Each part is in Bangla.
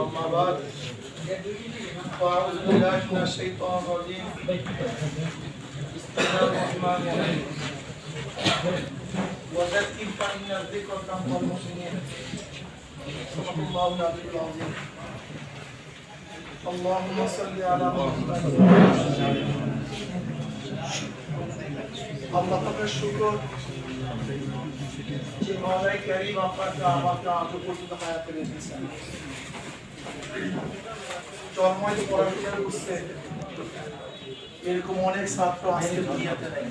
أما بعد فأعوذ بالله من الشيطان الرجيم بسم الله الرحمن الرحيم وذكر فإن الذكر تنفع المؤمنين صدق الله العلي العظيم اللهم صل على محمد আল্লাহ পাকের শুকর যে মৌলাই করিম আপনাকে আমাকে আজ পর্যন্ত হায়াতে রেখেছেন জন্মই তো পড়াশোনা করছে। এরকম অনেক ছাত্র আজকে দুনিয়াতে নেই।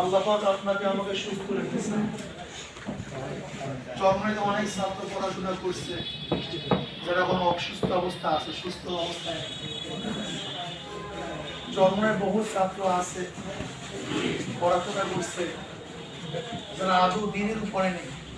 আল্লাহ পাক আপনাকে আমাকে সুস্থ রেখেছেন জন্মই অনেক ছাত্র পড়াশোনা করছে। যারা কোনো অসুস্থ অবস্থা আছে, সুস্থ অবস্থায় বহু ছাত্র আছে, পড়াশোনা করছে, যারা আদৌ দিনের উপরে নেই।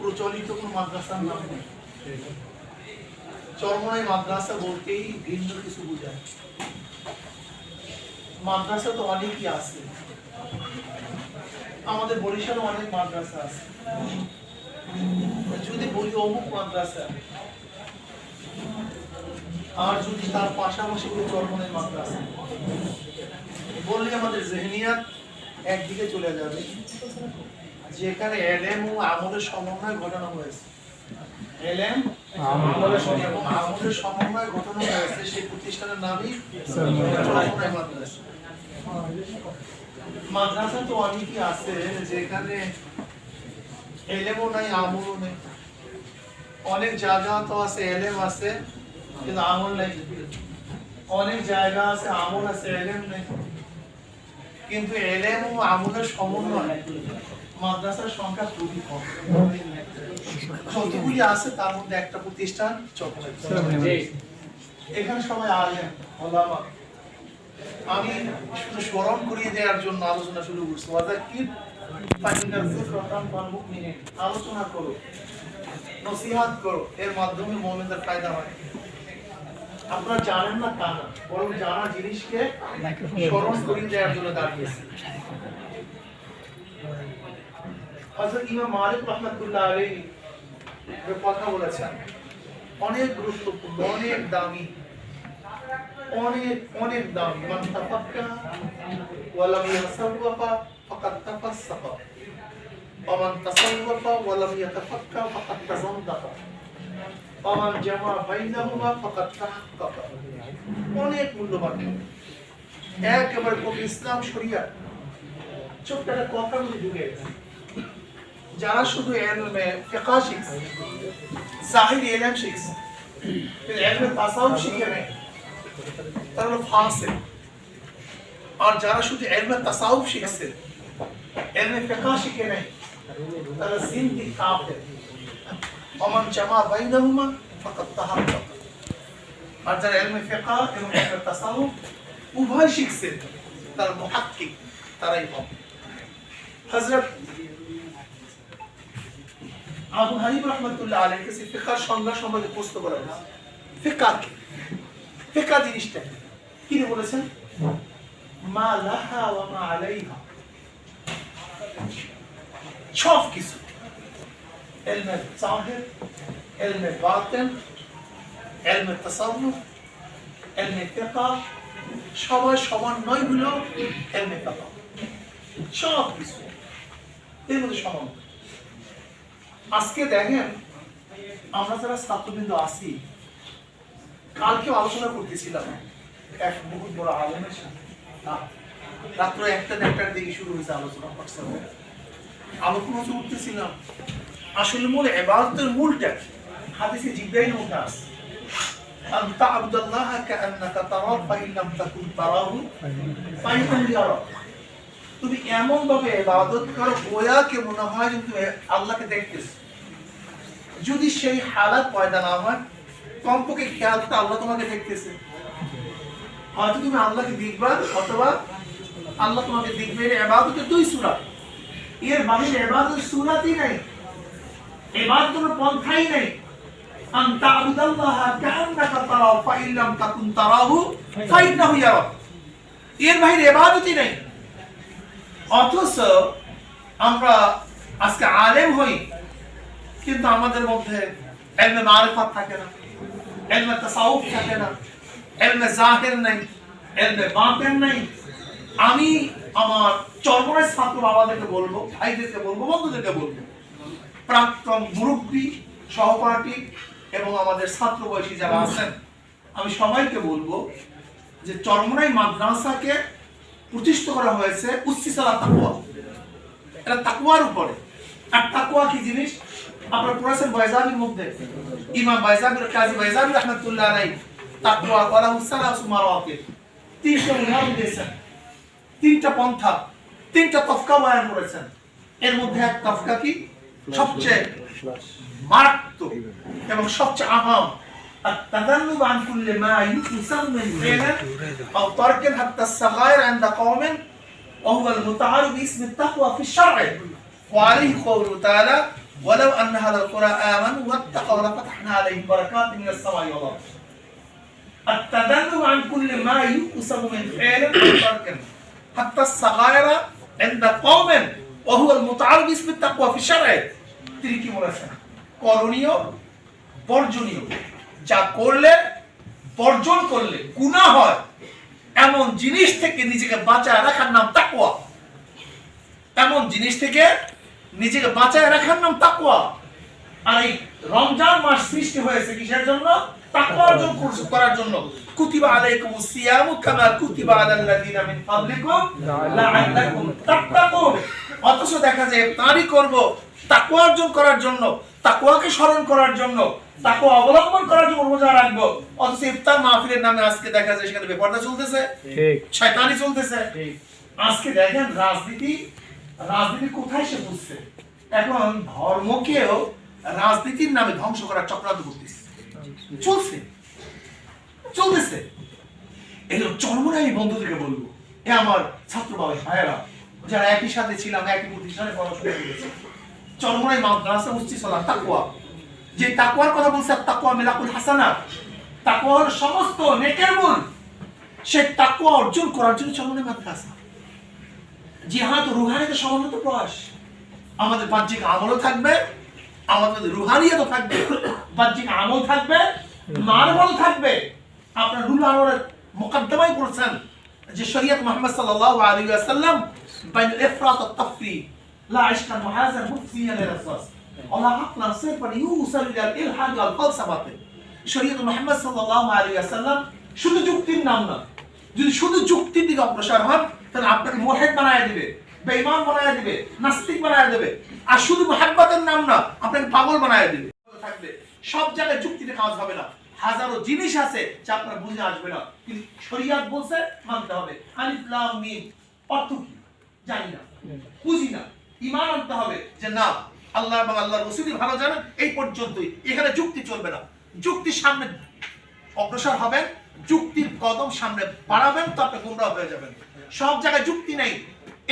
প্রচলিত কোন মাদ্রাসার নাম নেই। চরমনাই মাদ্রাসা বলতেই ভিন্ন কিছু বোঝায়। মাদ্রাসা তো অনেকই আছে। আমাদের বরিশালে অনেক মাদ্রাসা আছে। যদি বলি অমুক মাদ্রাসা, আর যদি তার পাশাপাশি কোনো চরমনের মাদ্রাসা বললে আমাদের জেহনিয়াত একদিকে চলে যাবে। যেখানে এলেম ও আমলের সমন্বয় ঘটানো হয়েছে। এলেম এবং আমলের সমন্বয় ঘটানো হয়েছে। সেই প্রতিষ্ঠানের নামই মাদ্রাসা। মাদ্রাসা তো অনেকই আছে যেখানে এলেমও নাই আমলও নেই। অনেক জায়গা তো আছে এলেম আছে কিন্তু আমল নেই। অনেক জায়গা আছে আমল আছে এলেম নেই। কিন্তু এলেম ও আমলের সমন্বয় মাদ্রাসার সংখ্যা খুবই কম। যতগুলি আছে তার মধ্যে একটা প্রতিষ্ঠান এখানে সবাই আলেম ওলামা। আমি শুধু স্মরণ করিয়ে দেওয়ার জন্য আলোচনা শুরু করছি। আলোচনা করো। নসিহত করো। এর মাধ্যমে মুমিনদের ফায়দা হয়। আপনারা জানেন না তা না বরং জানা জিনিসকে স্মরণ করিয়ে দেওয়ার জন্য দাঁড়িয়েছে। হজরত ইমাম মালিক রহমতুল্লাহ আলী কথা বলেছেন। অনেক গুরুত্বপূর্ণ, অনেক দামি, অনেক অনেক দামি। মান তাফাক্কা ওয়া ইয়াসাওয়াফা ফাকাদ তাফাসসাফা ওয়া তাসাওয়াফা ওয়া ইয়াতাফাক্কা ফাকাদ তাযান্দাফা ওয়া জামা বাইনাহুমা ফাকাদ তাহাক্কাকা। অনেক মূল্যবান। একেবারে কবি ইসলাম শরিয়া। ছোট্ট একটা কথার মধ্যে ঢুকে গেছে। যারা শুধু এলমে ফিকহ শিখছে, জাহির ইলম শিখছে এলমে তাসাউফ শিখে ফাসিক। আর যারা শুধু এলমে তাসাউফ শিখছে, এলমে ফিকহ শিখে নেই, তারা জিন্দি কাফের। ওমান জামা বাইনাহুমা, ফাকাদ তাহাক্কাক আর যারা এলমে ফিকহ এবং এলমে তাসাউফ উভয় শিখছে, তারা মুহাক্কিক, তারাই হবে। হযরত আবু হানিফ রহমতুল্লাহ আলাইহির কাছে ফিকহার সংজ্ঞা সম্বন্ধে প্রশ্ন করা হয়েছে। ফিকহ কি? ফিকহ জিনিসটা রে বলেছেন? মা লাহা ওয়া মা আলাইহা। সব কিছু। এলমে জাহির, এলমে বাতিন, এলমে তাসাউফ, এলমে ফিকহ সবার সমন্বয় হলো এলমে ফিকহ সব কিছু। এর মধ্যে সমন্বয় আজকে দেখেন আমরা যারা ছাত্রবৃন্দ আছি কালকেও আলোচনা করতেছিলাম এক বহুত বড় আলমের সাথে রা- রাত্র একটা দেড়টার দিকে শুরু হয়েছে আলোচনা হোয়াটসঅ্যাপে আলোচনা হচ্ছে উঠতেছিলাম আসলে মূল এবারতের মূলটা হাদিসে জিব্রাইল মধ্যে আছে أن تعبد الله كأنك تراه فإن لم تكن تراه فإنه يراك তুমি এমন ভাবে ইবাদত করো গোয়াকে মনে হয় যে তুমি আল্লাহকে দেখতেছো? যদি সেই হালাত পয়দা না হয়, কমপক্ষে খেয়াল করে আল্লাহ তোমাকে দেখতেছে। হয়তো তুমি আল্লাহকে দেখবা অথবা আল্লাহ তোমাকে দেখবে এর এবাদতের দুই সুরা। এর বাহিরে এবাদতের সুরাতই নাই এবার এবাদতের পন্থাই নাই। এর বাহিরে এবাদতই নাই। অথচ আমরা আজকে আলেম হই, কিন্তু আমাদের মধ্যে এলমে মারিফাত থাকে না, এলমে তাসাউফ থাকে না, এলমে জাহির নাই, এলমে বাতিন নাই। আমি আমার চরমনের ছাত্র বাবাদেরকে বলব, ভাইদেরকে বলব, বন্ধুদেরকে বলব, প্রাক্তন মুরব্বী, সহপাঠী এবং আমাদের ছাত্র বয়সী যারা আছেন, আমি সবাইকে বলব যে চরমনাই মাদ্রাসাকে প্রতিষ্ঠা করা হয়েছে উচ্চিসালা তাকুয়া এটা তাকুয়ার উপরে। আর তাকুয়া কি জিনিস? আপনারা পড়েছেন বয়জাবির মধ্যে। ইমাম বয়জাবির কাজী আলাই তাকুয়া ওয়ালা তিনটা উদাহরণ দিয়েছেন। তিনটা পন্থা, তিনটা তফকা বয়ান করেছেন। এর মধ্যে এক তফকা কি? সবচেয়ে মারাত্মক এবং সবচেয়ে আহাম। التذنب عن كل ما يسمى فعلا او تركا حتى الصغائر عند قوم وهو المتعارف باسم التقوى في الشرع وعليه قوله تعالى ولو ان اهل القرى امنوا واتقوا لفتحنا عليهم بركات من السماء والارض التذنب عن كل ما يقسم من فعل او ترك حتى الصغائر عند قوم وهو المتعارف باسم التقوى في الشرع তিনি কি বলেছেন করণীয় বর্জনীয় যা করলে বর্জন করলে গুনাহ হয় এমন জিনিস থেকে নিজেকে বাঁচায় রাখার নাম তাকওয়া। এমন জিনিস থেকে নিজেকে বাঁচায় রাখার নাম তাকওয়া। আর এই রমজান মাস সৃষ্টি হয়েছে কিসের জন্য? তাকওয়া অর্জন করার জন্য। কুতিবা আলাইকুমুস সিয়ামু কামা কুতিবা আলাল লাযিনা মিন ক্বাবলিকুম লাআল্লাকুম তাত্তাকুন। অথচ দেখা যায় তারই করব তাকওয়া অর্জন করার জন্য। তাকওয়াকে স্মরণ করার জন্য তাকওয়া অবলম্বন করার জন্য রোজা রাখব। অথচ ইফতার মাহফিলের নামে আজকে দেখা যায় সেখানে বেপরদা চলতেছে। শয়তানি চলতেছে। আজকে দেখেন রাজনীতি রাজনীতি কোথায় সে বুঝছে? এখন ধর্মকেও রাজনীতির নামে ধ্বংস করার চক্রান্ত করতেছে। চলছে। চলতেছে। এগুলো চরমরাই বন্ধুদেরকে বলব এ আমার ছাত্র বাবা ভাইয়েরা যারা একই সাথে ছিলাম একই প্রতিষ্ঠানে পড়াশোনা করেছি। চরমরাই মাদ্রাসা উচ্চ সালাম তাকুয়া যে তাকুয়ার কথা বলছে তাকুয়া মিলাকুল হাসানা। তাকুয়া হলো সমস্ত নেকের মূল সে তাকুয়া অর্জন করার জন্য চরমরাই মাদ্রাসা। জিহাদ রুহানিতে সমন্বিত প্রয়াস। আমাদের বাহ্যিক আমলও থাকবে, আমাদের রুহানিয়াতও থাকবে। বাহ্যিক আমল থাকবে মানবল থাকবে। আপনার রুল আনোয়ারের মোকদ্দমাই করেছেন যে শরীয়ত মোহাম্মদ সাল্লাল্লাহু আলাইহি ওয়াসাল্লাম বাইন ইফরাত ওয়া তাফরিদ লা ইশকা মুহাজার মুফসিয়ান লিরাসাস ওয়া হাকলা সিরফান ইউসাল ইলা ইলহাদ শরীয়ত মুহাম্মদ সাল্লাল্লাহু আলাইহি ওয়াসাল্লাম শুধু যুক্তির নাম না যদি শুধু যুক্তির দিকে অগ্রসর হন, তাহলে আপনাকে মোহেদ বানায় দিবে, বেঈমান বানায় দিবে, নাস্তিক বানায় দেবে। আর শুধু মোহাব্বতের নাম না, আপনাকে পাগল বানায় দিবে। থাকবে। সব জায়গায় যুক্তিতে কাজ হবে না। হাজারো জিনিস আছে যা আপনার বুঝে আসবে না। কিন্তু শরিয়াত বলছে মানতে হবে। আলিফ, লাম, মিম, অর্থ কি? জানি না। বুঝি না। ঈমান আনতে হবে যে না, আল্লাহ এবং আল্লাহর রাসূলই ভালো জানেন, এই পর্যন্তই। এখানে যুক্তি চলবে না। যুক্তির সামনে অগ্রসর হবেন, যুক্তির কদম সামনে বাড়াবেন তো আপনি গুমরাহ হয়ে যাবেন। সব জায়গায় যুক্তি নেই।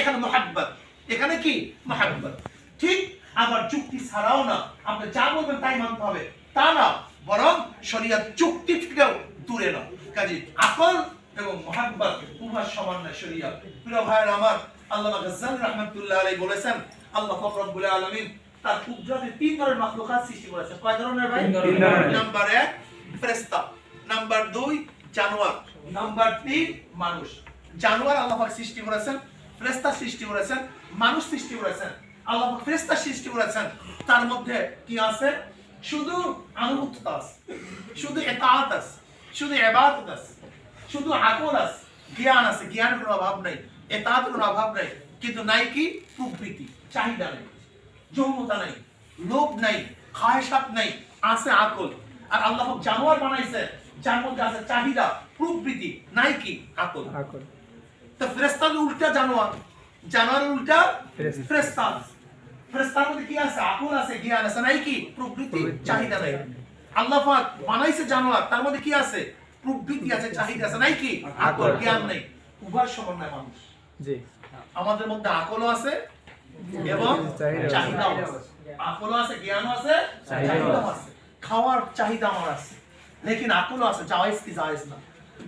এখানে মোহাব্বত। এখানে কি? মোহাব্বত। ঠিক আবার যুক্তি ছাড়াও না, আপনি যা বলবেন তাই মানতে হবে। তা না, বরং শরিয়ত যুক্তি থেকেও দূরে না কাজে আকল এবং মোহাব্বত উভয় সমান না শরিয়ত। প্রিয় ভাইয়ের আমার আল্লাহ গাজ্জালি রহমাতুল্লাহ আলাইহি বলেছেন আল্লাহ পাক রব্বুল আলামিন তার কুদরতে তিন ধরনের মাখলুকাত সৃষ্টি করেছেন। কয় ধরনের ভাই? তিন ধরনের। নাম্বার এক ফেরেশতা। নাম্বার দুই জানোয়ার। নাম্বার তিন মানুষ। জানোয়ার আল্লাহ পাক সৃষ্টি করেছেন ফেরেশতা সৃষ্টি করেছেন মানুষ সৃষ্টি করেছেন। আল্লাহ পাক ফেরেশতা সৃষ্টি করেছেন। তার মধ্যে কি আছে? শুধু আনুগত্যতা আছে শুধু এতাআত আছে শুধু ইবাদত আছে শুধু আকল আছে জ্ঞান আছে জ্ঞানের কোনো অভাব নাই। এতাআতের কোনো অভাব নাই কিন্তু নাই কি প্রবৃত্তি চাহিদা নাই। যৌনতা নাই লোভ নাই খায়সাত নাই আছে আকল। আর আল্লাহ জানোয়ার বানাইছে যার মধ্যে আছে চাহিদা প্রবৃত্তি নাই কি আকল। আকল। তো ফেরেস্তার উল্টা জানোয়ার জানোয়ারের উল্টা। ফেরেস্তা ফেরেশতার মধ্যে কি আছে? আকল আছে জ্ঞান আছে নাই কি প্রবৃত্তি চাহিদা নাই। আল্লাহ পাক বানাইছে জানোয়ার তার মধ্যে কি আছে? প্রবৃত্তি আছে চাহিদা আছে নাই কি? আকল জ্ঞান নাই। উভয় সমন্বয় মানুষ। জি। আমাদের মধ্যে আকলও আছে এবং চাহিদাও আছে। আকলও আছে জ্ঞানও আছে চাহিদাও। আছে। খাওয়ার চাহিদা আমার আছে। লেকিন আকলও আছে জায়েজ কি জায়েজ না।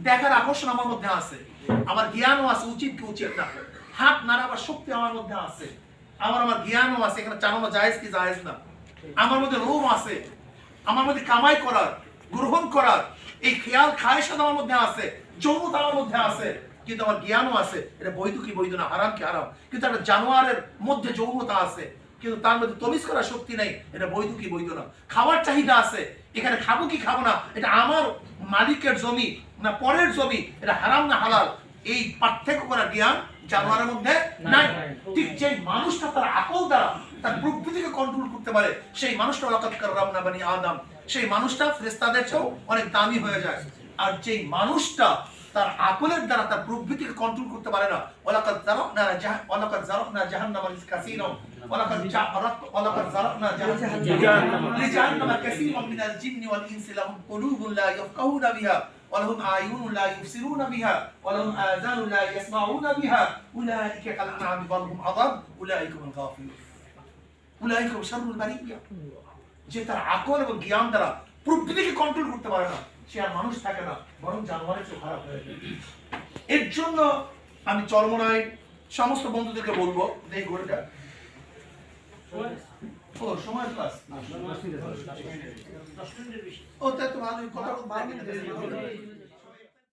দেখার আকর্ষণ আমার মধ্যে আছে। আমার জ্ঞানও আছে উচিত কি উচিত না। হাত নাড়াবার শক্তি আমার মধ্যে আছে। আমার আমার জ্ঞানও আছে এখানে চালানো জায়েজ কি জায়েজ না। আমার মধ্যে রোম আছে। আমার মধ্যে কামাই করার গ্রহণ করার এই খেয়াল খায়সাদ আমার মধ্যে আছে যৌনতা আমার মধ্যে আছে কিন্তু আমার জ্ঞানও আছে। এটা বৈধ কি বৈধ না? হারাম কি হারাম? কিন্তু একটা জানোয়ারের মধ্যে যৌনতা আছে কিন্তু তার মধ্যে তমিজ করার শক্তি নেই এটা বৈধ কি বৈধ না? খাওয়ার চাহিদা আছে এখানে খাব কি খাব না? এটা আমার মালিকের জমি না পরের জমি এটা হারাম না হালাল? এই পার্থক্য করার জ্ঞান জানোয়ারের মধ্যে নাই ঠিক যে মানুষটা তার আকল দ্বারা তার প্রকৃতিকে কন্ট্রোল করতে পারে সেই মানুষটা ওলাকাত কাররাম না বানি আদম। সেই মানুষটা ফেরেশতাদের চেয়েও অনেক দামি হয়ে যায় আর যেই মানুষটা তার আকলের দ্বারা তার প্রবৃত্তিকে কন্ট্রোল করতে পারে না ওলাকাত জারাকনা জাহ ওলাকাত জারাকনা জাহান্নাম কাসীরা ওলাকাত জারাক ওলাকাত জারাকনা জাহান্নাম লিজাহান্নাম কাসীরা মিনাল জিন্নি ওয়াল ইনসি লাহুম কুলুবুন লা ইয়াফকাহুনা বিহা ولهم أعين لا يبصرون بها ولهم آذان لا يسمعون بها أولئك كالأنعام بل هم أضل أولئك هم الغافلون أولئك هم شر البرية যে তার আকল এবং জ্ঞান দ্বারা প্রকৃতিকে কন্ট্রোল করতে পারে না সে আর মানুষ থাকে না বরং জানোয়ারের চেয়ে খারাপ হয়ে যায়। এর জন্য আমি চর্মনায় সমস্ত বন্ধুদেরকে বলব এই ঘড়িটা। ও সময় ক্লাস ও তাই তো ভালো কথা